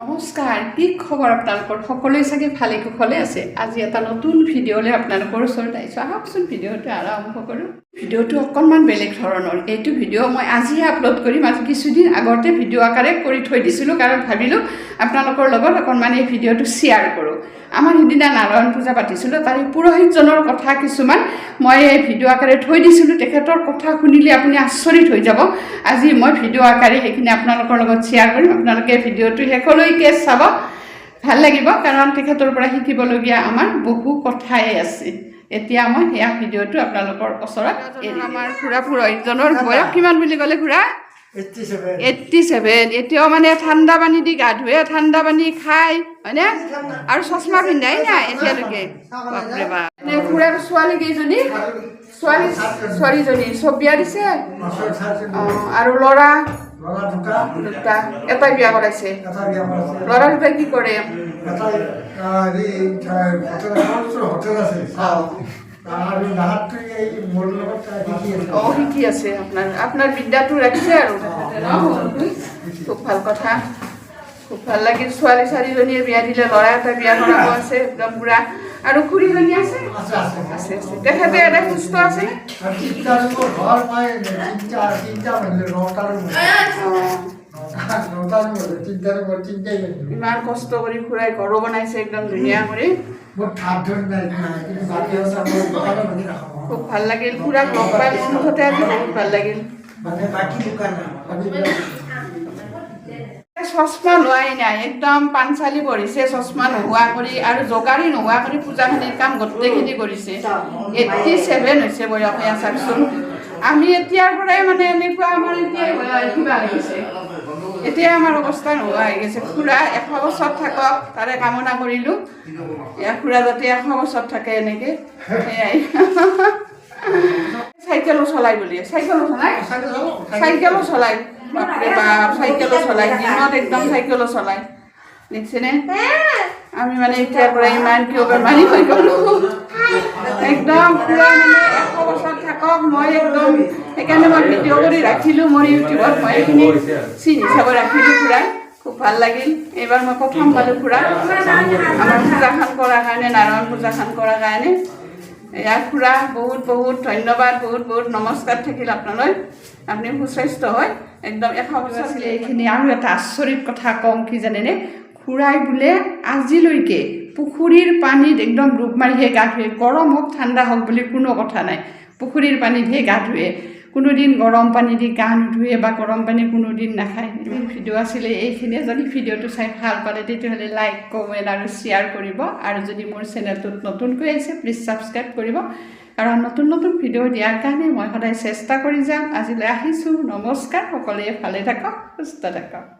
নমস্কাৰ কি খবৰ আপোনালোকৰ সকলোৱে চাগে ভালে কুশলে আছে। আজি এটা নতুন ভিডিঅ'লৈ আপোনালোকৰ ওচৰত আহিছোঁ। আহকচোন ভিডিঅ'টো আৰম্ভ কৰোঁ। ভিডিঅ'টো অকণমান বেলেগ ধৰণৰ। এইটো ভিডিঅ' মই আজিয়ে আপলোড কৰিম। আজি কিছুদিন আগতে ভিডিঅ' আকাৰে কৰি থৈ দিছিলোঁ কাৰণ ভাবিলোঁ আপোনালোকৰ লগত অকণমান এই ভিডিঅ'টো শ্বেয়াৰ কৰোঁ। আমাৰ সিদিনা নাৰায়ণ পূজা পাতিছিলোঁ, তাৰে পুৰোহিতজনৰ কথা কিছুমান মই এই ভিডিঅ' আকাৰে থৈ দিছিলোঁ, তেখেতৰ কথা শুনিলে আপুনি আচৰিত হৈ যাব। আজি মই ভিডিঅ' আকাৰে সেইখিনি আপোনালোকৰ লগত শ্বেয়াৰ কৰিম, আপোনালোকে ভিডিঅ'টো শেষলৈকে চাব। ভালো লাগিব, কাৰণ তেখেতৰ পৰা শিকিবলগীয়া আমাৰ বহু কথাই আছে। এতিয়া মই সেয়া ভিডিঅ'টো আপোনালোকৰ ওচৰত আমাৰ খুৰা পুৰোহিতজনৰ বয়স কিমান বুলি ক'লে খুৰা? এইট্টি ছেভেন এতিয়াও মানে ঠাণ্ডা পানী দি গা ধুৱে ঠাণ্ডা পানী খায় হয়নে? আৰু চশমা পিন্ধাই নাই এতিয়ালৈকে। খুৰাৰ ছোৱালী কেইজনী? ছোৱালী ছোৱালীজনী। চব বিয়া দিছে আৰু ল'ৰা? দুটা। এটাই এটা বিয়া কৰাইছে। ল'ৰা দুটাই কি কৰে? এটা লগত শিকি আছে। আপোনাৰ আপোনাৰ বিদ্যাটো ৰাখিছে আৰু খুব ভালো কথা। খুব ভালো লাগিল ছোৱালী চাৰিজনীয়ে বিয়া দিলে ল'ৰা এটা বিয়া কৰাব আছে একদম পুৰা আৰু খুৰীজনী আছে? আছে আছে। তেখেতে এনে সুস্থ আছে। অঁ ইমান কষ্ট কৰি খুৰাই ঘৰো বনাইছে একদম ধুনীয়া কৰি। খুব ভালো লাগিল। খুৰাক লগ পাই মোৰ মুঠতে আজি, বহুত ভালো লাগিল। চশমা লোৱাই নাই, একদম পাঞ্চালী পৰিছে, চশমা নোহোৱা কৰি আৰু জোগাৰী নোহোৱা কৰি পূজাখিনিৰ কাম গোটেইখিনি কৰিছে। এইট্টি ছেভেন হৈছে বয়স এয়া চাওকচোন আমি এতিয়াৰ পৰাই মানে এনেকুৱা আমাৰ এতিয়াই কিবা লাগিছে এতিয়া আমাৰ অৱস্থা নোহোৱা হৈ গৈছে। খুৰা এশ বছৰ থাকক, তাৰে কামনা কৰিলোঁ। খুৰা যাতে এশ বছৰ থাকে এনেকৈ। সেয়াই চাইকেলো চলাই বুলি। চাইকেলো চলাই? চাইকেলো চলাই। বাপৰে বাপ, চাইকেলো চলাই। দিনত একদম চাইকেলো চলাই। দেখিছেনে? আমি মানে এতিয়াৰ পৰা ইমান কিয় বেমাৰী হৈ গ'লো। একদম পুৰা মানে এশ বছৰ থাকক, মই একদম সেইকাৰণে মই ভিডিঅ' কৰি ৰাখিলোঁ, মোৰ ইউটিউবত মই এইখিনি চিন হিচাপে ৰাখিলোঁ খুৰা খুব ভালো লাগিল। এইবাৰ মই প্ৰথম পালোঁ খুৰা আমাৰ পূজাখন কৰাৰ কাৰণে, নাৰায়ণ পূজাখন কৰাৰ কাৰণে। এয়া খুৰা বহুত বহুত ধন্যবাদ, বহুত বহুত নমস্কাৰ থাকিল আপোনালৈ। আপুনি সুস্বাস্থ্য হয়। একদম এশ বছৰ এইখিনি আৰু এটা আচৰিত কথা কওঁ, কি জানেনে? খুৰাই বোলে, আজিলৈকে পুখুৰীৰ পানীত একদম ডুব মাৰিহে গা ধুৱে। গৰম হওক, ঠাণ্ডা হওক বুলি কোনো কথা নাই। পুখুৰীৰ পানীতহে গা ধুৱে। কোনোদিন গৰম পানী দি গা নুধুৱে বা গৰম পানী কোনোদিন নাখায়। ভিডিঅ' আছিলে, এইখিনিয়ে যদি ভিডিঅ'টো চাই ভালো পালে, তেতিয়াহ'লে লাইক কমেণ্ট আৰু শ্বেয়াৰ কৰিব। আৰু যদি মোৰ চেনেলটোত নতুনকৈ আহিছে প্লিজ ছাবস্ক্ৰাইব কৰিব। কাৰণ নতুন নতুন ভিডিঅ' দিয়াৰ কাৰণে মই সদায় চেষ্টা কৰি যাম। আজিলৈ আহিছোঁ। নমস্কাৰ। সকলোৱে ভালে থাকক, সুস্থ থাকক।